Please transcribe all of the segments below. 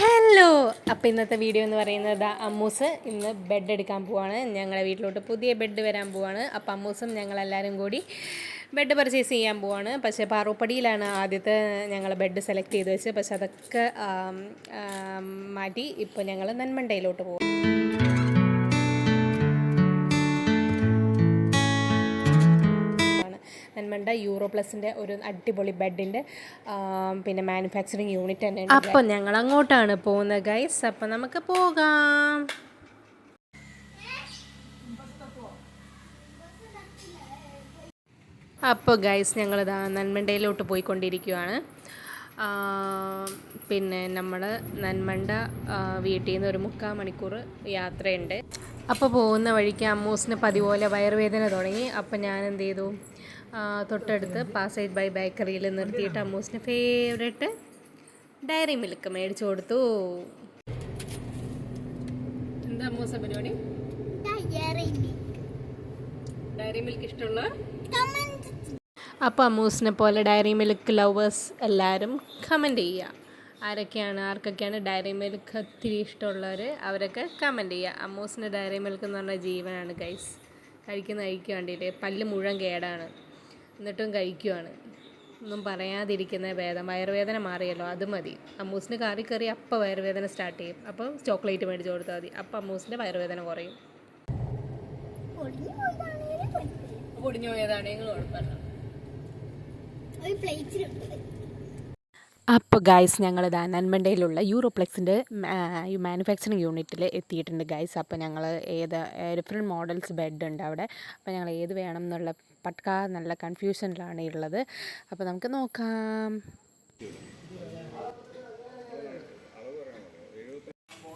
Hello അപ്പോൾ ഇന്നത്തെ video എന്ന് പറയുന്നത് അമ്മൂസ് ഇന്ന് ബെഡ് എടുക്കാൻ പോവാണ്. ഞങ്ങളുടെ വീട്ടിലോട്ട് പുതിയ ബെഡ് വരാൻ പോവാണ്. അപ്പോൾ അമ്മൂസും ഞങ്ങളെല്ലാവരും കൂടി ബെഡ് പർച്ചേസ് ചെയ്യാൻ പോവാണ്. പക്ഷേ പാറുപ്പടിയിലാണ് ആദ്യത്തെ ഞങ്ങൾ ബെഡ് സെലക്ട് ചെയ്ത് വെച്ച് പക്ഷെ അതൊക്കെ മാറ്റി ഇപ്പോൾ ഞങ്ങൾ നന്മണ്ടയിലോട്ട് പോകും. നന്മണ്ട യൂറോ പ്ലസിന്റെ ഒരു അടിപൊളി ബെഡിന്റെ പിന്നെ മാനുഫാക്ചറിങ് യൂണിറ്റ് തന്നെ അപ്പോൾ ഞങ്ങൾ അങ്ങോട്ടാണ് പോകുന്നത് ഗൈസ് അപ്പോൾ നമുക്ക് പോകാം. അപ്പോൾ ഗൈസ് ഞങ്ങളിതാ നന്മണ്ടയിലോട്ട് പോയിക്കൊണ്ടിരിക്കുകയാണ് പിന്നെ നമ്മൾ നന്മണ്ട വീട്ടിൽ നിന്ന് ഒരു മുക്കാൽ മണിക്കൂർ യാത്രയുണ്ട്. അപ്പോൾ പോകുന്ന വഴിക്ക് അമ്മൂസിന് പതിപോലെ വയറുവേദന തുടങ്ങി. അപ്പോൾ ഞാൻ എന്ത് ചെയ്തു? തൊട്ടടുത്ത് പാസൈഡ് ബൈ ബേക്കറിയിൽ നിർത്തിയിട്ട് അമ്മൂസിന്റെ ഫേവറേറ്റ് ഡയറി മിൽക്ക് മേടിച്ചു കൊടുത്തു. എന്താ അമ്മൂസ പരിപാടി? ഡയറി മിൽക്ക് ഇഷ്ടമുള്ള? അപ്പോൾ അമ്മൂസിനെ പോലെ ഡയറി മിൽക്ക് ലവേഴ്സ് എല്ലാവരും കമന്റ് ചെയ്യുക ആരൊക്കെയാണ് ആർക്കൊക്കെയാണ് ഡയറി മിൽക്ക് ഒത്തിരി ഇഷ്ടമുള്ളവർ അവരൊക്കെ കമന്റ് ചെയ്യുക അമ്മൂസിന്റെ ഡയറി മിൽക്ക് എന്ന് പറഞ്ഞാൽ ജീവനാണ് ഗൈസ് കഴിക്കുന്ന കഴിക്കുക വേണ്ടിയിട്ട് പല്ല് മുഴുവൻ കേടാണ്. എന്നിട്ടും കഴിക്കുവാണ്. ഒന്നും പറയാതിരിക്കുന്ന ഭേദം. വയറുവേദന മാറിയല്ലോ അത് മതി. അമ്മൂസിന് കറി കയറി അപ്പം വയറുവേദന സ്റ്റാർട്ട് ചെയ്യും. അപ്പം ചോക്ലേറ്റ് മേടിച്ച് കൊടുത്താൽ മതി. അപ്പം അമ്മൂസിന്റെ വയറുവേദന കുറയും. പൊടിഞ്ഞു പോയതാണെങ്കിൽ കുഴപ്പമില്ല. അപ്പോൾ ഗൈസ് ഞങ്ങൾ ഇതാ നന്മണ്ടയിലുള്ള യൂറോപ്ലെക്സിന്റെ മാനുഫാക്ചറിങ് യൂണിറ്റിൽ എത്തിയിട്ടുണ്ട് ഗൈസ് അപ്പോൾ ഞങ്ങൾ ഏത് ഡിഫറെന്റ് മോഡൽസ് ബെഡ് ഉണ്ട് അവിടെ. അപ്പോൾ ഞങ്ങൾ ഏത് വേണം എന്നുള്ള പട്ടാ നല്ല കൺഫ്യൂഷനിലാണ് ഉള്ളത്. അപ്പോൾ നമുക്ക് നോക്കാം.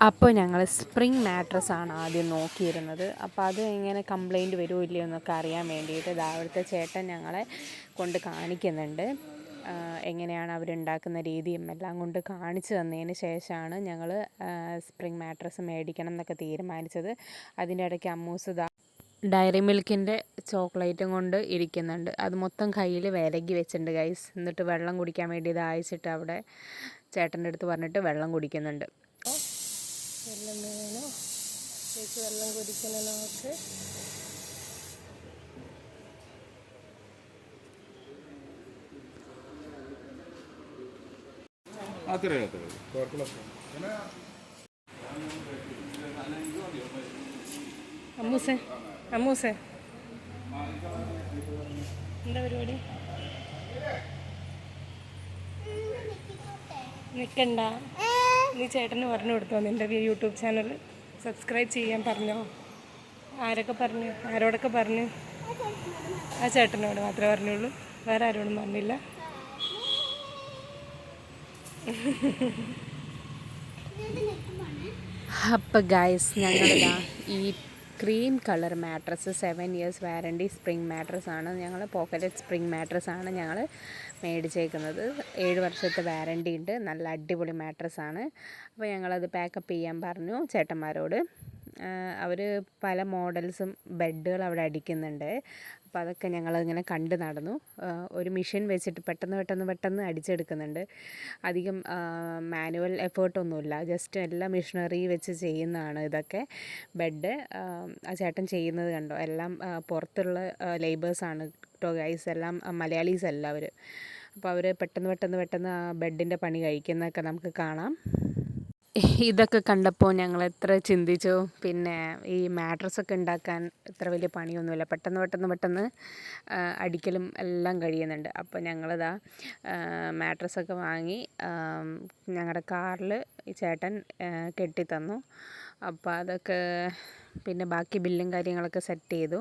അപ്പോൾ ഞങ്ങൾ സ്പ്രിംഗ് മാട്രസ് ആണ് ആദ്യം നോക്കിയിരുന്നത്. അപ്പോൾ അത് എങ്ങനെ കംപ്ലൈന്റ് വരുമോ ഇല്ലയോ എന്നൊക്കെ അറിയാൻ വേണ്ടിയിട്ട് ഇതാ ചേട്ടൻ ഞങ്ങളെ കൊണ്ട് കാണിക്കുന്നുണ്ട്. എങ്ങനെയാണ് അവരുണ്ടാക്കുന്ന രീതിയും എല്ലാം കൊണ്ട് കാണിച്ചു തന്നതിന് ശേഷമാണ് ഞങ്ങൾ സ്പ്രിംഗ് മാട്രസ് മേടിക്കണം എന്നൊക്കെ തീരുമാനിച്ചത്. അതിന്റെ ഇടയ്ക്ക് അമ്മൂസ് ഡയറി മിൽക്കിന്റെ ചോക്ലേറ്റും കൊണ്ട് ഇരിക്കുന്നുണ്ട്. അത് മൊത്തം കയ്യിൽ വിലകി വെച്ചിട്ടുണ്ട് ഗൈസ് എന്നിട്ട് വെള്ളം കുടിക്കാൻ വേണ്ടി ഇത് അയച്ചിട്ട് അവിടെ ചേട്ടന്റെ അടുത്ത് പറഞ്ഞിട്ട് വെള്ളം കുടിക്കുന്നുണ്ട്. വെള്ളം വേണോ? വെള്ളം കുടിക്കണ നമുക്ക്? അത്രേ അത്രേ. അമ്മൂസേ നീ ചേട്ടന് പറഞ്ഞു കൊടുത്തോ നിന്റെ യൂട്യൂബ് ചാനൽ സബ്സ്ക്രൈബ് ചെയ്യാൻ പറഞ്ഞോ? ആരൊക്കെ പറഞ്ഞു? ആരോടൊക്കെ പറഞ്ഞു? ആ ചേട്ടനോട് മാത്രമേ പറഞ്ഞുള്ളൂ. വേറെ ആരോടും പറഞ്ഞില്ല. അപ്പോൾ ഗൈസ് ഞങ്ങളിതാ ഈ cream colour mattress seven years warranty spring mattress ആണ്. ഞങ്ങൾ പോക്കറ്റ് സ്പ്രിംഗ് മാട്രസ് ആണ് ഞങ്ങൾ മേടിച്ചേക്കുന്നത്. ഏഴ് വർഷത്തെ വാറണ്ടി ഉണ്ട്. നല്ല അടിപൊളി മാട്രസ് ആണ്. അപ്പോൾ ഞങ്ങളത് പാക്കപ്പ് ചെയ്യാൻ പറഞ്ഞു ചേട്ടന്മാരോട്. അവർ പല മോഡൽസും ബെഡുകൾ അവിടെ അടിക്കുന്നുണ്ട്. അപ്പോൾ അതൊക്കെ ഞങ്ങളിങ്ങനെ കണ്ട് നടന്നു. ഒരു മെഷീൻ വെച്ചിട്ട് പെട്ടെന്ന് പെട്ടെന്ന് പെട്ടെന്ന് അടിച്ചെടുക്കുന്നുണ്ട്. അധികം മാനുവൽ എഫേർട്ടൊന്നുമില്ല ജസ്റ്റ് എല്ലാം മെഷീനറി വെച്ച് ചെയ്യുന്നതാണ് ഇതൊക്കെ. ബെഡ് ആ ചേട്ടൻ ചെയ്യുന്നത് കണ്ടോ? എല്ലാം പുറത്തുള്ള ലേബേഴ്സാണ് കേട്ടോ ഗൈസ് എല്ലാം മലയാളീസ് അല്ല അപ്പോൾ അവർ പെട്ടെന്ന് പെട്ടെന്ന് പെട്ടെന്ന് ആ ബെഡിന്റെ പണി കഴിക്കുന്നതൊക്കെ നമുക്ക് കാണാം. ഇതൊക്കെ കണ്ടപ്പോൾ ഞങ്ങൾ എത്ര ചിന്തിച്ചു. പിന്നെ ഈ മാട്രസൊക്കെ ഉണ്ടാക്കാൻ ഇത്ര വലിയ പണിയൊന്നുമില്ല. പെട്ടെന്ന് പെട്ടെന്ന് പെട്ടെന്ന് അടിക്കലും എല്ലാം കഴിയുന്നുണ്ട്. അപ്പോൾ ഞങ്ങളിതാ മാട്രസൊക്കെ വാങ്ങി ഞങ്ങളുടെ കാറിൽ ഈ ചേട്ടൻ കെട്ടിത്തന്നു. അപ്പോൾ അതൊക്കെ പിന്നെ ബാക്കി ബില്ലും കാര്യങ്ങളൊക്കെ സെറ്റ് ചെയ്തു.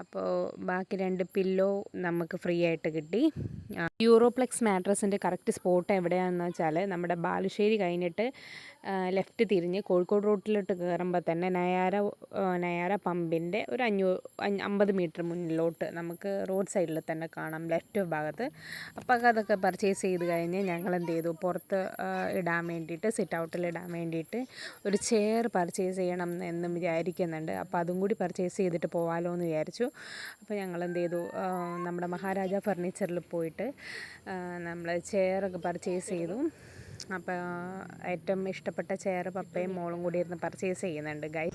അപ്പോൾ ബാക്കി രണ്ട് പില്ലോ നമുക്ക് ഫ്രീ ആയിട്ട് കിട്ടി. യൂറോപ്ലെക്സ് മാട്രസിന്റെ കറക്റ്റ് സ്പോട്ട് എവിടെയാണെന്ന് വെച്ചാൽ നമ്മുടെ ബാലുശ്ശേരി കഴിഞ്ഞിട്ട് ലെഫ്റ്റ് തിരിഞ്ഞ് കോഴിക്കോട് റോട്ടിലോട്ട് കയറുമ്പോൾ തന്നെ നയാര നയാര പമ്പിന്റെ ഒരു അഞ്ഞൂ അമ്പത് മീറ്റർ മുന്നിലോട്ട് നമുക്ക് റോഡ് സൈഡിൽ തന്നെ കാണാം ലെഫ്റ്റ് ഭാഗത്ത്. അപ്പോൾ അതൊക്കെ പർച്ചേസ് ചെയ്ത് കഴിഞ്ഞ് ഞങ്ങൾ എന്ത് ചെയ്തു? പുറത്ത് ഇടാൻ വേണ്ടിയിട്ട് സിറ്റ് ഔട്ടിൽ ഇടാൻ വേണ്ടിയിട്ട് ഒരു ചെയർ പർച്ചേസ് ചെയ്യണം എന്ന് വിചാരിക്കുന്നുണ്ട്. അപ്പോൾ അതും കൂടി പർച്ചേസ് ചെയ്തിട്ട് പോകാമല്ലോ എന്ന് വിചാരിച്ചു. അപ്പോൾ ഞങ്ങൾ എന്ത് ചെയ്തു? നമ്മുടെ മഹാരാജ ഫർണിച്ചറിൽ പോയിട്ട് നമ്മൾ ചെയറൊക്കെ പർച്ചേസ് ചെയ്തു. അപ്പോൾ ഏറ്റവും ഇഷ്ടപ്പെട്ട ചെയർ പപ്പയും മോളും കൂടി ഇരുന്ന് പർച്ചേസ് ചെയ്യുന്നുണ്ട് ഗൈ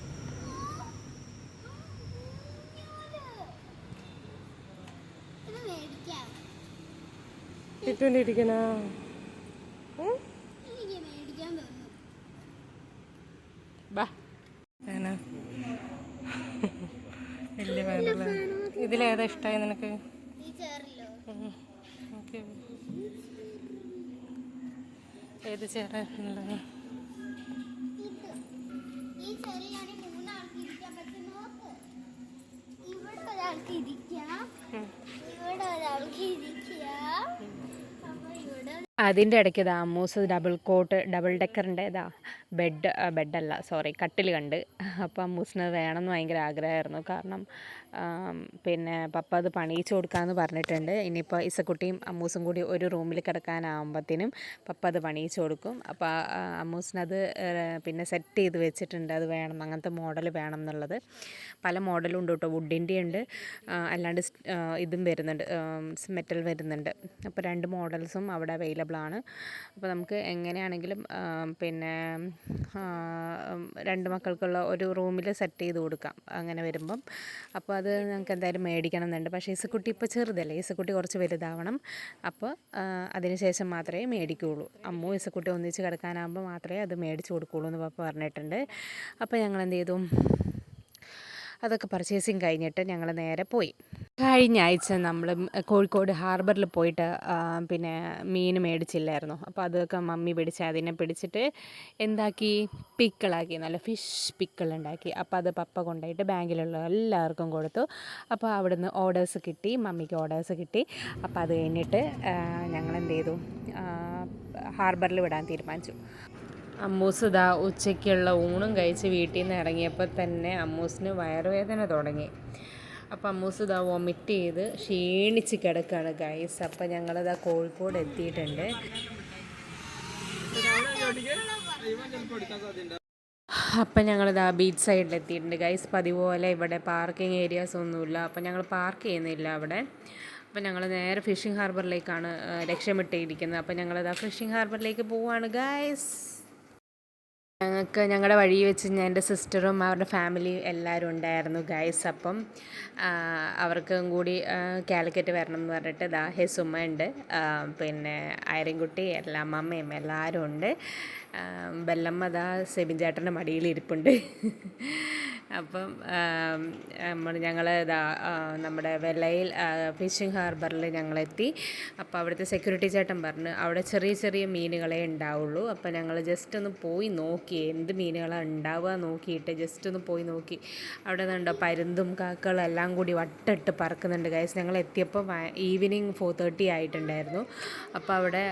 ഇട്ടുകൊണ്ടിരിക്കണ? വലിയ ഇതിലേതാ ഇഷ്ടമായി നിനക്ക് ഈ ചെയറിലോ ഓക്കെ ഏത് ചേരാ ഇത് ഈ ചെയറിലാണെങ്കിൽ മൂന്നാൾക്ക് ഇരിക്കാൻ പറ്റും നോക്ക്. ഇവിടെ ഒരാൾക്ക് ഇരിക്കാം. ഇവിടെ ഒരാൾക്ക് ഇരിക്കാം. അപ്പൊ ഇവിടെ അതിന്റെ ഇടയ്ക്ക് ഇതാ അമ്മൂസ് ഡബിൾ കോട്ട് ഡബിൾ ഡെക്കറിന്റെ ഇതാ. ബെഡ് ബെഡല്ല സോറി കട്ടിൽ കണ്ട്. അപ്പം അമ്മൂസിന് വേണമെന്ന് ഭയങ്കര ആഗ്രഹമായിരുന്നു. കാരണം പിന്നെ പപ്പ അത് പണിയിച്ചു കൊടുക്കാമെന്ന് പറഞ്ഞിട്ടുണ്ട്. ഇനിയിപ്പോൾ ഇസക്കുട്ടിയും അമ്മൂസും കൂടി ഒരു റൂമിൽ കിടക്കാനാകുമ്പത്തേനും പപ്പ അത് പണിയിച്ചു കൊടുക്കും. അപ്പോൾ അമ്മൂസിനത് പിന്നെ സെറ്റ് ചെയ്ത് വെച്ചിട്ടുണ്ട്. അത് വേണം അങ്ങനത്തെ മോഡൽ വേണം എന്നുള്ളത്. പല മോഡലും ഉണ്ട് കേട്ടോ. വുഡിന്റെ ഉണ്ട്. അല്ലാണ്ട് ഇതും വരുന്നുണ്ട്. മെറ്റൽ വരുന്നുണ്ട്. അപ്പോൾ രണ്ട് മോഡൽസും അവിടെ അവൈലബിൾ ആണ് അപ്പോൾ നമുക്ക് എങ്ങനെയാണെങ്കിലും പിന്നെ രണ്ട് മക്കൾക്കുള്ള ഒരു റൂമിൽ സെറ്റ് ചെയ്ത് കൊടുക്കാം. അങ്ങനെ വരുമ്പം. അപ്പോൾ അത് ഞങ്ങൾക്ക് എന്തായാലും മേടിക്കണം എന്നുണ്ട് പക്ഷേ ഈസക്കുട്ടി ഇപ്പോൾ ചെറുതല്ലേ. ഈസക്കുട്ടി കുറച്ച് വലുതാവണം. അപ്പോൾ അതിനുശേഷം അതിന് ശേഷം മാത്രമേ മേടിക്കുകയുള്ളൂ. അമ്മു ഈസക്കുട്ടി ഒന്നിച്ച് കിടക്കാനാകുമ്പോൾ മാത്രമേ അത് മേടിച്ച് കൊടുക്കുകയുള്ളൂ എന്ന് പപ്പ പറഞ്ഞിട്ടുണ്ട്. അപ്പോൾ ഞങ്ങൾ എന്ത് ചെയ്തു? അതൊക്കെ പർച്ചേസിങ് കഴിഞ്ഞിട്ട് ഞങ്ങൾ നേരെ പോയി. കഴിഞ്ഞ ആഴ്ച നമ്മൾ കോഴിക്കോട് ഹാർബറിൽ പോയിട്ട് പിന്നെ മീൻ മേടിച്ചില്ലായിരുന്നു. അപ്പോൾ അതൊക്കെ മമ്മി പിടിച്ച് അതിനെ പിടിച്ചിട്ട് എന്താക്കി? പിക്കിളാക്കി നല്ല ഫിഷ് പിക്കിൾ ഉണ്ടാക്കി. അപ്പോൾ അത് പപ്പ കൊണ്ടുപോയിട്ട് ബാങ്കിലുള്ള എല്ലാവർക്കും കൊടുത്തു. അപ്പോൾ അവിടുന്ന് ഓർഡേഴ്സ് കിട്ടി മമ്മിക്ക് ഓർഡേഴ്സ് കിട്ടി. അപ്പോൾ അത് കഴിഞ്ഞിട്ട് ഞങ്ങൾ എന്ത് ചെയ്തു? ഹാർബറിൽ വിടാൻ തീരുമാനിച്ചു. അമ്മൂസ് ഉച്ചയ്ക്കുള്ള ഊണും കഴിച്ച് വീട്ടിൽ നിന്ന് ഇറങ്ങിയപ്പോൾ തന്നെ അമ്മൂസിന് വയറുവേദന തുടങ്ങി. അപ്പോൾ അമ്മൂസ് ഇതാ വൊമിറ്റ് ചെയ്ത് ക്ഷീണിച്ച് കിടക്കുകയാണ് ഗൈസ് അപ്പോൾ ഞങ്ങളിതാ കോഴിക്കോട് എത്തിയിട്ടുണ്ട്. അപ്പം ഞങ്ങളിതാ ബീച്ച് സൈഡിൽ എത്തിയിട്ടുണ്ട് ഗൈസ് പതിപോലെ പോലെ ഇവിടെ പാർക്കിംഗ് ഏരിയാസ് ഒന്നുമില്ല. അപ്പം ഞങ്ങൾ പാർക്ക് ചെയ്യുന്നില്ല അവിടെ. അപ്പം ഞങ്ങൾ നേരെ ഫിഷിംഗ് ഹാർബറിലേക്കാണ് ലക്ഷ്യമിട്ടിരിക്കുന്നത്. അപ്പം ഞങ്ങളിതാ ഫിഷിംഗ് ഹാർബറിലേക്ക് പോവുകയാണ് ഗൈസ് ഞങ്ങൾക്ക് ഞങ്ങളുടെ വഴി വെച്ച് ഞാൻ എന്റെ സിസ്റ്ററും അവരുടെ ഫാമിലിയും എല്ലാവരും ഉണ്ടായിരുന്നു ഗൈസ് അപ്പം അവർക്കും കൂടി കാലിക്കറ്റ് വരണം എന്ന് പറഞ്ഞിട്ട് ദാ ഹെസുമ്മ ഉണ്ട്. പിന്നെ ഐറിൻകുട്ടി എല്ലാ അമ്മയും എല്ലാവരും ഉണ്ട്. ബെല്ലമ്മ ദാ സെബിൻ മടിയിൽ ഇരിപ്പുണ്ട്. അപ്പം നമ്മൾ ഞങ്ങൾ ഇതാ നമ്മുടെ വെള്ളയിൽ ഫിഷിംഗ് ഹാർബറിൽ ഞങ്ങളെത്തി. അപ്പോൾ അവിടുത്തെ സെക്യൂരിറ്റി ചേട്ടൻ പറഞ്ഞു അവിടെ ചെറിയ ചെറിയ മീനുകളെ ഉണ്ടാവുള്ളൂ. അപ്പോൾ ഞങ്ങൾ ജസ്റ്റ് ഒന്ന് പോയി നോക്കി എന്ത് മീനുകളാണ് ഉണ്ടാവുക നോക്കിയിട്ട് ജസ്റ്റ് ഒന്ന് പോയി നോക്കി. അവിടെ നിന്നുണ്ടോ പരുന്തും കാക്കകളും എല്ലാം കൂടി വട്ടിട്ട് പറക്കുന്നുണ്ട്. ഗൈസ് ഞങ്ങൾ എത്തിയപ്പോൾ ഈവനിങ് ഫോർ തേർട്ടി ആയിട്ടുണ്ടായിരുന്നു. അപ്പോൾ അവിടെ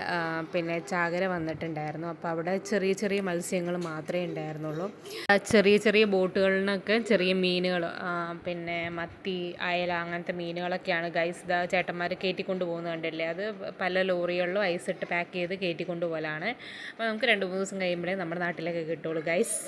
പിന്നെ ചാകര വന്നിട്ടുണ്ടായിരുന്നു. അപ്പോൾ അവിടെ ചെറിയ ചെറിയ ചെറിയ മത്സ്യങ്ങൾ മാത്രമേ ഉണ്ടായിരുന്നുള്ളൂ. ചെറിയ ചെറിയ ബോട്ടുകളിനൊക്കെ ചെറിയ മീനുകൾ പിന്നെ മത്തി അയല അങ്ങനത്തെ മീനുകളൊക്കെയാണ് ഗൈസ് ദാ ചേട്ടന്മാർ കയറ്റിക്കൊണ്ട് പോകുന്നത് കണ്ടില്ലേ? അത് പല ലോറികളിലും ഐസ് ഇട്ട് പാക്ക് ചെയ്ത് കയറ്റിക്കൊണ്ട് പോലാണ്. അപ്പോൾ നമുക്ക് രണ്ട് മൂന്ന് ദിവസം കഴിയുമ്പോഴേ നമ്മുടെ നാട്ടിലേക്ക് കിട്ടുള്ളൂ ഗൈസ്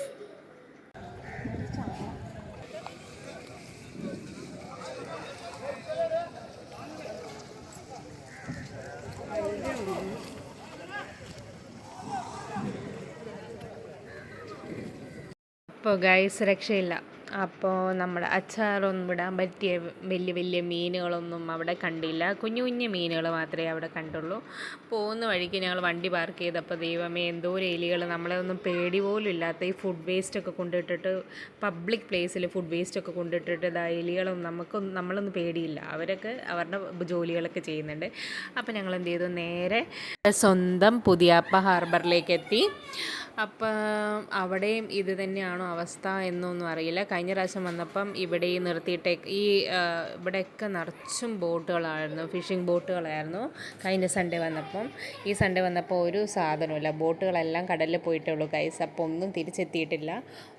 അപ്പോൾ ഗൈസ് രക്ഷയില്ല. അപ്പോൾ നമ്മുടെ അച്ചാറൊന്നും ഇടാൻ പറ്റിയ വലിയ വലിയ മീനുകളൊന്നും അവിടെ കണ്ടില്ല. കുഞ്ഞു കുഞ്ഞു മീനുകൾ മാത്രമേ അവിടെ കണ്ടുള്ളൂ. പോകുന്ന വഴിക്ക് ഞങ്ങൾ വണ്ടി പാർക്ക് ചെയ്തപ്പോൾ ദൈവമേ എന്തോ എലികൾ നമ്മളെ ഒന്നും പേടി പോലും ഇല്ലാത്ത ഈ ഫുഡ് വേസ്റ്റൊക്കെ കൊണ്ടിട്ടിട്ട് പബ്ലിക് പ്ലേസിൽ ഫുഡ് വേസ്റ്റൊക്കെ കൊണ്ടിട്ടിട്ട് ഇതാ എലികളൊന്നും നമുക്കൊന്നും നമ്മളൊന്നും പേടിയില്ല. അവരൊക്കെ അവരുടെ ജോലികളൊക്കെ ചെയ്യുന്നുണ്ട്. അപ്പോൾ ഞങ്ങൾ എന്ത് ചെയ്തു? നേരെ സ്വന്തം പുതിയാപ്പ ഹാർബറിലേക്ക് എത്തി. അപ്പം അവിടെയും ഇത് തന്നെയാണോ അവസ്ഥ എന്നൊന്നും അറിയില്ല. കഴിഞ്ഞ പ്രാവശ്യം വന്നപ്പം ഇവിടെ ഈ നിർത്തിയിട്ടേ ഈ ഇവിടെയൊക്കെ നിറച്ചും ബോട്ടുകളായിരുന്നു ഫിഷിംഗ് ബോട്ടുകളായിരുന്നു കഴിഞ്ഞ സൺഡേ വന്നപ്പം. ഈ സൺഡേ വന്നപ്പോൾ ഒരു സാധനമില്ല ബോട്ടുകളെല്ലാം കടലിൽ പോയിട്ടേ ഉള്ളൂ കൈസ് അപ്പോൾ ഒന്നും തിരിച്ചെത്തിയിട്ടില്ല.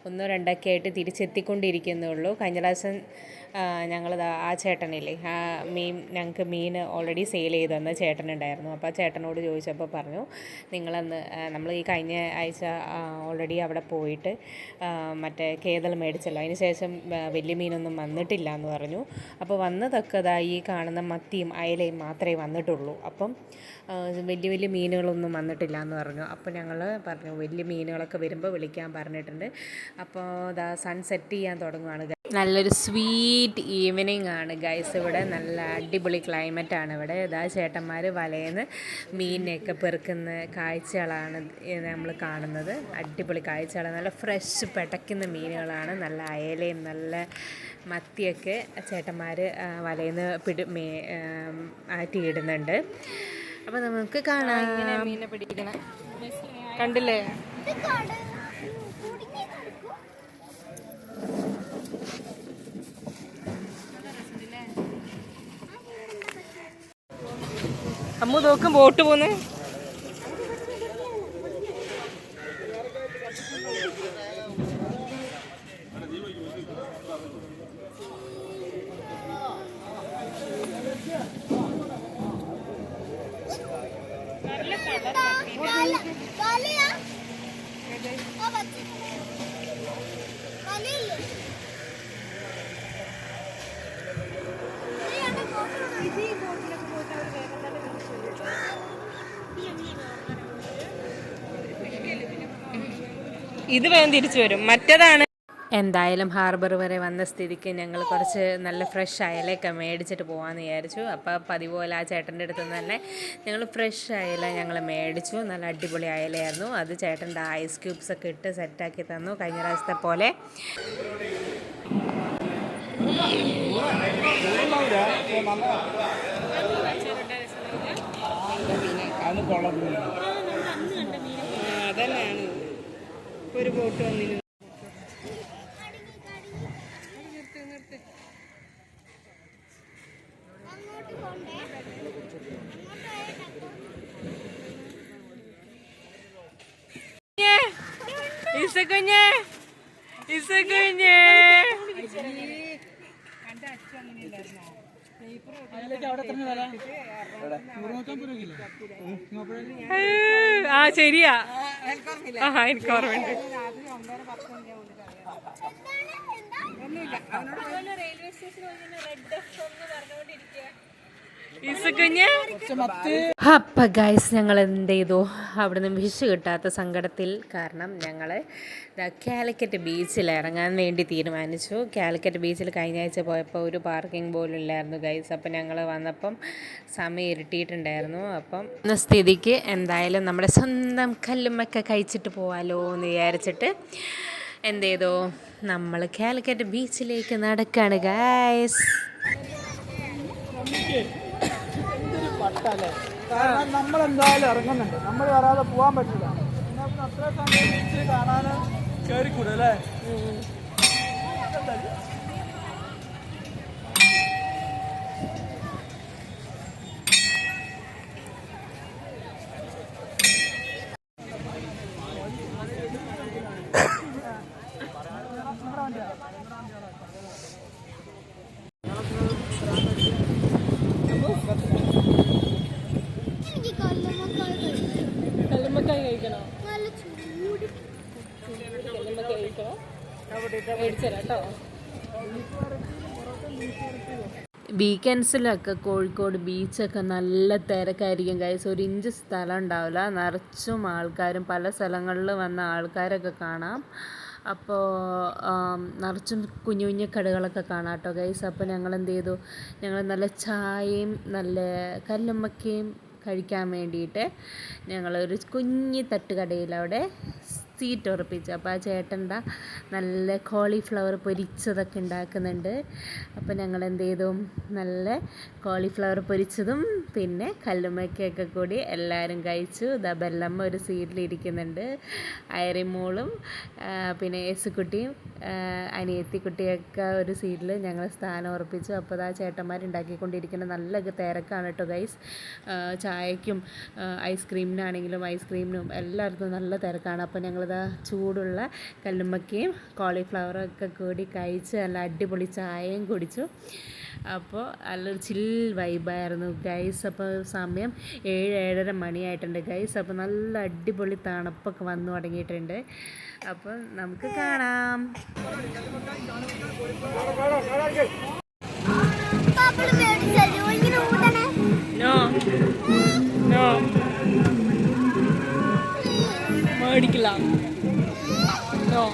ഒന്നോ രണ്ടൊക്കെ ആയിട്ട് തിരിച്ചെത്തിക്കൊണ്ടിരിക്കുന്നേ ഉള്ളൂ. കഴിഞ്ഞ പ്രാവശ്യം ഞങ്ങൾ ആ ചേട്ടനില്ലേ ആ മീൻ ഞങ്ങൾക്ക് മീൻ ഓൾറെഡി സെയിൽ ചെയ്ത് തന്ന ചേട്ടനുണ്ടായിരുന്നു. അപ്പോൾ ചേട്ടനോട് ചോദിച്ചപ്പോൾ പറഞ്ഞു നിങ്ങളന്ന് നമ്മൾ ഈ കഴിഞ്ഞ ആഴ്ച ഓൾറെഡി അവിടെ പോയിട്ട് മറ്റേ കേതൽ മേടിച്ചല്ലോ. അതിന് ശേഷം വലിയ മീനൊന്നും വന്നിട്ടില്ല എന്ന് പറഞ്ഞു. അപ്പോൾ വന്നതൊക്കെ ഈ കാണുന്ന മത്തിയും അയലയും മാത്രമേ വന്നിട്ടുള്ളൂ. അപ്പം വലിയ വലിയ മീനുകളൊന്നും വന്നിട്ടില്ല എന്ന് പറഞ്ഞു. അപ്പോൾ ഞങ്ങൾ പറഞ്ഞു വലിയ മീനുകളൊക്കെ വരുമ്പോൾ വിളിക്കാൻ പറഞ്ഞിട്ടുണ്ട്. അപ്പോൾ ദാ സൺസെറ്റ് ചെയ്യാൻ തുടങ്ങുകയാണ്. നല്ലൊരു സ്വീറ്റ് ഈവനിങ് ആണ് ഗൈസ് ഇവിടെ നല്ല അടിപൊളി ക്ലൈമറ്റ് ആണ് ഇവിടെ. ഇതാ ചേട്ടന്മാർ വലയെന്ന് മീനിനെയൊക്കെ പെറുക്കുന്ന കാഴ്ചകളാണ് നമ്മൾ കാണുന്നത്. അടിപൊളി കാഴ്ചകളാണ് നല്ല ഫ്രഷ് പെടയ്ക്കുന്ന മീനുകളാണ്. നല്ല അയലയും നല്ല മത്തിയൊക്കെ ചേട്ടന്മാർ വലയെന്ന് പിടി മേ ആറ്റിയിടുന്നുണ്ട്. അപ്പോൾ നമുക്ക് കാണാം. ഇങ്ങനെ മീനെ പിടിക്കണം. കണ്ടില്ലേ ഇത് കട കുടുങ്ങി കിടക്കും അമ്മു നോക്കും ബോട്ട് പോന്ന് വല വലയാ ആ പച്ച വലയില്ലേ ഇതാണ് ഫോട്ടോ ഇത് ഈ ബോട്ടിലൊക്കെ പോയിട്ട് അവർ വേഗം തന്നെ ഇത് വേഗം തിരിച്ചു വരും. മറ്റേതാണ്? എന്തായാലും ഹാർബർ വരെ വന്ന സ്ഥിതിക്ക് ഞങ്ങൾ കുറച്ച് നല്ല ഫ്രഷ് അയലയൊക്കെ മേടിച്ചിട്ട് പോകാമെന്ന് വിചാരിച്ചു. അപ്പോൾ പതിവ് പോലെ ആ ചേട്ടന്റെ അടുത്ത് നിന്ന് തന്നെ ഞങ്ങൾ ഫ്രഷ് അയല ഞങ്ങൾ മേടിച്ചു. നല്ല അടിപൊളി അയലയായിരുന്നു. അത് ചേട്ടന്റെ ഐസ് ക്യൂബ്സ് ഒക്കെ ഇട്ട് സെറ്റാക്കി തന്നു കഴിഞ്ഞ പ്രാവശ്യത്തെ പോലെ. അതന്നെയാണ്. ഒരു ബോട്ട് വന്നിരുന്നു. ഇസക്കുഞ്ഞേ ഇസക്കുഞ്ഞേ ആ ശരിയാ. ആ എനിക്ക് ഓർമ്മയുണ്ട്. ഇസക്കുഞ്ഞേ അപ്പം ഗൈസ് ഞങ്ങൾ എന്ത് ചെയ്തു അവിടെ നിന്ന് വിഷ് കിട്ടാത്ത സങ്കടത്തിൽ കാരണം ഞങ്ങൾ കാലിക്കറ്റ് ബീച്ചിൽ ഇറങ്ങാൻ വേണ്ടി തീരുമാനിച്ചു. കാലിക്കറ്റ് ബീച്ചിൽ കഴിഞ്ഞ ആഴ്ച പോയപ്പോൾ ഒരു പാർക്കിംഗ് പോലും ഇല്ലായിരുന്നു ഗൈസ് അപ്പം ഞങ്ങൾ വന്നപ്പം സമയം ഇരുട്ടിയിട്ടുണ്ടായിരുന്നു. അപ്പം സ്ഥിതിക്ക് എന്തായാലും നമ്മുടെ സ്വന്തം കല്ലുമ്മൊക്കെ കഴിച്ചിട്ട് പോവാലോ എന്ന് വിചാരിച്ചിട്ട് എന്ത് ചെയ്തു നമ്മൾ കാലിക്കറ്റ് ബീച്ചിലേക്ക് നടക്കാണ് ഗൈസ് കാരണം നമ്മൾ എന്തായാലും ഇറങ്ങുന്നുണ്ട്. നമ്മൾ വരാതെ പോകാൻ പറ്റില്ല. അത്ര സമയം കാണാനും കയറിക്കൂടെ അല്ലേ എനിക്ക് കല്ലുമ്മക്കായ കഴിക്കണം കല്ലുമ്മക്കായി കഴിക്കണോ നല്ല ചൂട് കല്ലുമ്മക്കായി കഴിക്കണോ മേടിച്ചരാം കേട്ടോ വീക്കെൻഡ്സിലൊക്കെ കോഴിക്കോട് ബീച്ചൊക്കെ നല്ല തിരക്കായിരിക്കും കൈസ് ഒരു ഇഞ്ച് സ്ഥലം ഉണ്ടാവില്ല. നിറച്ചും ആൾക്കാരും പല സ്ഥലങ്ങളിൽ വന്ന ആൾക്കാരൊക്കെ കാണാം. അപ്പോൾ നിറച്ചും കുഞ്ഞു കുഞ്ഞു കടകളൊക്കെ കാണാം കേട്ടോ ഗൈസ് അപ്പോൾ ഞങ്ങൾ എന്ത് ചെയ്തു ഞങ്ങൾ നല്ല ചായയും നല്ല കല്ലുമ്മക്കയും കഴിക്കാൻ വേണ്ടിയിട്ട് ഞങ്ങളൊരു കുഞ്ഞി തട്ടുകടയിൽ അവിടെ സീറ്റ് ഉറപ്പിച്ചു. അപ്പോൾ ആ ചേട്ടന്റെ നല്ല കോളിഫ്ലവർ പൊരിച്ചതൊക്കെ ഉണ്ടാക്കുന്നുണ്ട്. അപ്പോൾ ഞങ്ങൾ എന്ത് ചെയ്തു? നല്ല കോളിഫ്ലവർ പൊരിച്ചതും പിന്നെ കല്ലുമ്മയ്ക്കൊക്കെ കൂടി എല്ലാവരും കഴിച്ചു. ഇതാ ബെല്ലമ്മ ഒരു സീറ്റിലിരിക്കുന്നുണ്ട്. അയറിമോളും പിന്നെ യേസുക്കുട്ടിയും അനിയത്തിക്കുട്ടിയൊക്കെ ഒരു സീറ്റിൽ ഞങ്ങൾ സ്ഥാനം ഉറപ്പിച്ചു. അപ്പോൾ ആ ചേട്ടന്മാരുണ്ടാക്കിക്കൊണ്ടിരിക്കുന്ന നല്ല തിരക്കാണ് കേട്ടോ ഗൈസ് ചായക്കും ആ, ഐസ്ക്രീമിനാണെങ്കിലും ഐസ്ക്രീമിനും എല്ലായിടത്തും നല്ല തിരക്കാണ്. അപ്പോൾ ഞങ്ങളിതാ ചൂടുള്ള കല്ലുമ്മക്കയും കോളിഫ്ലവറും ഒക്കെ കൂടി കഴിച്ച് നല്ല അടിപൊളി ചായയും കുടിച്ചു. അപ്പോൾ നല്ലൊരു ചിൽ വൈബായിരുന്നു ഗൈസ് അപ്പോൾ സമയം ഏഴ് ഏഴര മണിയായിട്ടുണ്ട് ഗൈസ് അപ്പോൾ നല്ല അടിപൊളി തണുപ്പൊക്കെ വന്നു തുടങ്ങിയിട്ടുണ്ട്. അപ്പോൾ നമുക്ക് കാണാം. No. മേടിച്ചല്ലോ ഇങ്ങനെ ഊതണേ നോ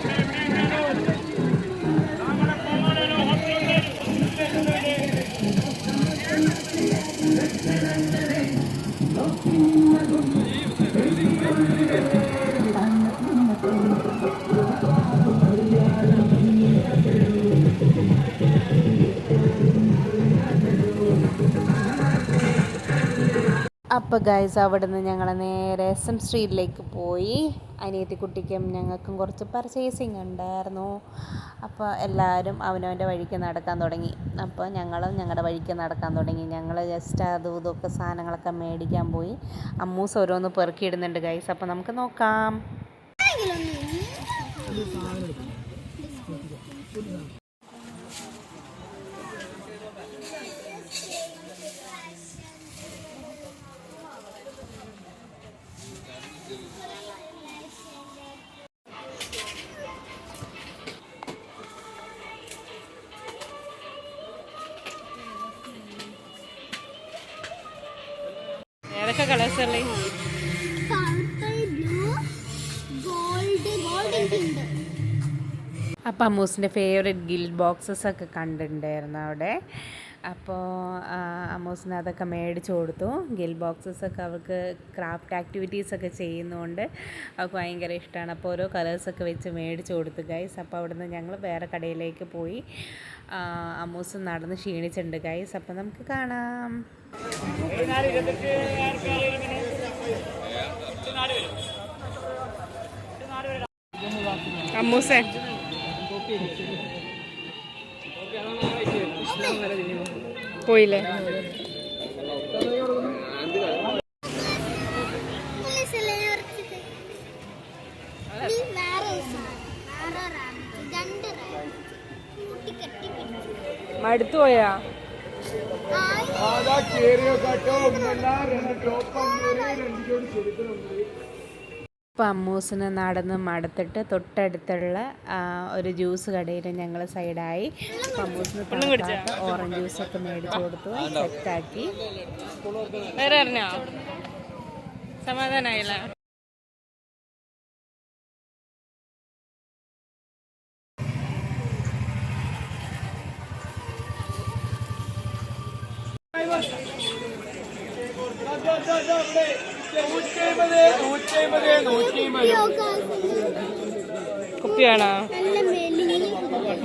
അപ്പോൾ ഗൈസ് അവിടെ നിന്ന് ഞങ്ങൾ നേരെ എസ് എം സ്ട്രീറ്റിലേക്ക് പോയി. അനിയത്തി കുട്ടിക്കും ഞങ്ങൾക്കും കുറച്ച് പർച്ചേസിങ് ഉണ്ടായിരുന്നു. അപ്പോൾ എല്ലാവരും അവനവന്റെ വഴിക്ക് നടക്കാൻ തുടങ്ങി. അപ്പോൾ ഞങ്ങളും ഞങ്ങളുടെ വഴിക്ക് നടക്കാൻ തുടങ്ങി. ഞങ്ങൾ ജസ്റ്റ് അതും ഇതൊക്കെ സാധനങ്ങളൊക്കെ മേടിക്കാൻ പോയി. അമ്മൂസ് ഓരോന്ന് പെറുക്കിയിടുന്നുണ്ട് ഗൈസ് അപ്പോൾ നമുക്ക് നോക്കാം. ഉണ്ട് അപ്പോൾ അമ്മൂസിന്റെ ഫേവറേറ്റ് ഗിൽഡ് ബോക്സസ് ഒക്കെ കണ്ടിട്ടുണ്ടായിരുന്നു അവിടെ. അപ്പോൾ അമ്മൂസിന് അതൊക്കെ മേടിച്ചു കൊടുത്തു. ഗിൽ ബോക്സസ് ഒക്കെ അവർക്ക് ക്രാഫ്റ്റ് ആക്ടിവിറ്റീസ് ഒക്കെ ചെയ്യുന്നതുകൊണ്ട് അവർക്ക് ഭയങ്കര ഇഷ്ടമാണ് അപ്പോൾ ഓരോ കളേഴ്സൊക്കെ വെച്ച് മേടിച്ചു കൊടുത്തു ഗൈസ് അപ്പോൾ അവിടുന്ന് ഞങ്ങൾ വേറെ കടയിലേക്ക് പോയി. അമ്മൂസ് നടന്ന് ക്ഷീണിച്ചിട്ടുണ്ട് ഗൈസ് അപ്പോൾ നമുക്ക് കാണാം. കുട്ടി പോയില്ലേ? മടുത്തു പോയാ. അതാ കേറിയോ കേട്ടോ. രണ്ട് ടോപ്പ് രണ്ട് ജോഡി ചെരുപ്പിനുണ്ട് അപ്പോൾ അമ്മൂസിന് നടന്ന് മടുത്തിട്ട് തൊട്ടടുത്തുള്ള ഒരു ജ്യൂസ് കടയിൽ ഞങ്ങൾ സൈഡായി അമ്മൂസിന് ഓറഞ്ച് ഓറഞ്ച് ജ്യൂസൊക്കെ മേടിച്ചു കൊടുത്തു. സെറ്റാക്കി. വേറെ അറിഞ്ഞോ go, യോഗ. കുപ്പി വേണോ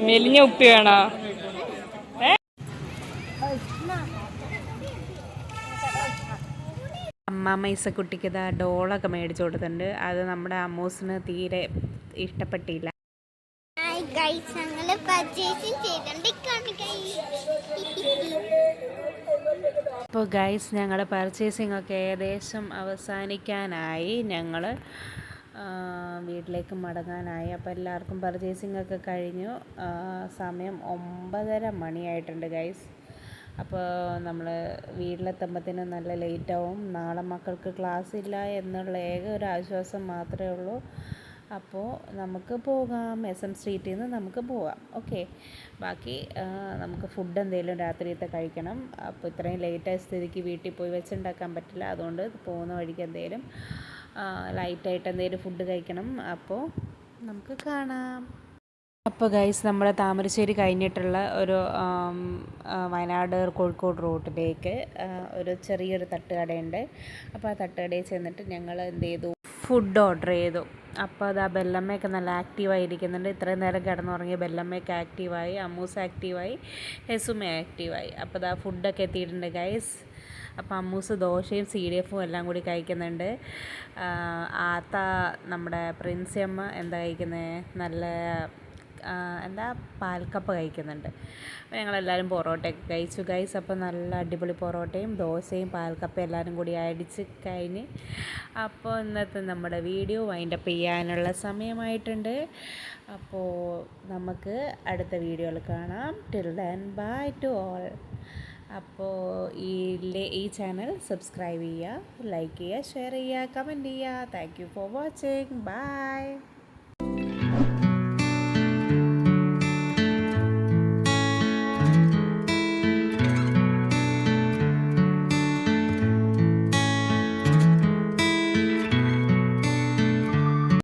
മെലിഞ്ഞ്. ഉപ്പി വേണോ അമ്മാമ്മ ഇസക്കുട്ടിക്ക് ഇതാ ഡോളൊക്കെ മേടിച്ചു കൊടുത്തിട്ടുണ്ട്. അത് നമ്മുടെ അമ്മൂസിന് തീരെ ഇഷ്ടപ്പെട്ടില്ല. ഞങ്ങൾ പർച്ചേസിങ് ചെയ്തോണ്ടിരിക്കാണ് ഗൈസ് അപ്പോൾ ഗൈസ് ഞങ്ങളുടെ പർച്ചേസിംഗ് ഒക്കെ ഏകദേശം അവസാനിക്കാനായി. ഞങ്ങൾ വീട്ടിലേക്ക് മടങ്ങാനായി. അപ്പോൾ എല്ലാവർക്കും പർച്ചേസിംഗ് ഒക്കെ കഴിഞ്ഞു സമയം ഒമ്പതര മണിയായിട്ടുണ്ട് ഗൈസ്. അപ്പോൾ നമ്മൾ വീട്ടിലെത്തുമ്പോഴത്തേനും നല്ല ലേറ്റാവും. നാളെ മക്കൾക്ക് ക്ലാസ് ഇല്ല എന്നുള്ള ഏക ഒരു ആശ്വാസം മാത്രമേ ഉള്ളൂ. അപ്പോൾ നമുക്ക് പോകാം എസ് എം സ്ട്രീറ്റിൽ നിന്ന് നമുക്ക് പോകാം ഓക്കെ. ബാക്കി നമുക്ക് ഫുഡ് എന്തെങ്കിലും രാത്രിയത്തെ കഴിക്കണം. അപ്പോൾ ഇത്രയും ലേറ്റായ സ്ഥിതിക്ക് വീട്ടിൽ പോയി വെച്ചുണ്ടാക്കാൻ പറ്റില്ല. അതുകൊണ്ട് പോകുന്ന വഴിക്ക് എന്തെങ്കിലും ലൈറ്റായിട്ട് എന്തെങ്കിലും ഫുഡ് കഴിക്കണം. അപ്പോൾ നമുക്ക് കാണാം. അപ്പോൾ ഗൈസ് നമ്മുടെ താമരശ്ശേരി കഴിഞ്ഞിട്ടുള്ള ഒരു വയനാട് കോഴിക്കോട് റൂട്ടിലേക്ക് ഒരു ചെറിയൊരു തട്ടുകടയുണ്ട്. അപ്പോൾ ആ തട്ടുകടയിൽ ചെന്നിട്ട് ഞങ്ങൾ എന്ത് ചെയ്തു? ഫുഡ് ഓർഡർ ചെയ്തു. അപ്പോൾ അത് ആ ബെല്ലമ്മയൊക്കെ നല്ല ആക്റ്റീവായി ഇരിക്കുന്നുണ്ട് ഇത്രയും നേരം കിടന്നുറങ്ങിയ ബെല്ലമ്മയൊക്കെ ആക്റ്റീവായി അമ്മൂസ് ആക്റ്റീവായി ഹെസുമ ആക്റ്റീവായി. അപ്പോൾ അത് ആ ഫുഡൊക്കെ എത്തിയിട്ടുണ്ട് ഗൈസ് അപ്പോൾ അമ്മൂസ് ദോശയും സി ഡി എഫും എല്ലാം കൂടി കഴിക്കുന്നുണ്ട്. ആത്ത നമ്മുടെ പ്രിൻസിയമ്മ എന്താ കഴിക്കുന്നത് നല്ല എന്താ പാൽക്കപ്പ കഴിക്കുന്നുണ്ട്. അപ്പോൾ ഞങ്ങളെല്ലാവരും പൊറോട്ടയൊക്കെ കഴിച്ചു. ഗൈസ് അപ്പോൾ നല്ല അടിപൊളി പൊറോട്ടയും ദോശയും പാൽക്കപ്പയും എല്ലാവരും കൂടി അടിച്ച് കഴിഞ്ഞ് അപ്പോൾ ഇന്നത്തെ നമ്മുടെ വീഡിയോ വൈൻഡപ്പ് ചെയ്യാനുള്ള സമയമായിട്ടുണ്ട്. അപ്പോൾ നമുക്ക് അടുത്ത വീഡിയോയിൽ കാണാം. Till then bye to all അപ്പോൾ ഈ ഈ ചാനൽ സബ്സ്ക്രൈബ് ചെയ്യുക ലൈക്ക് ചെയ്യുക ഷെയർ ചെയ്യുക കമന്റ് ചെയ്യുക. Thank you for watching bye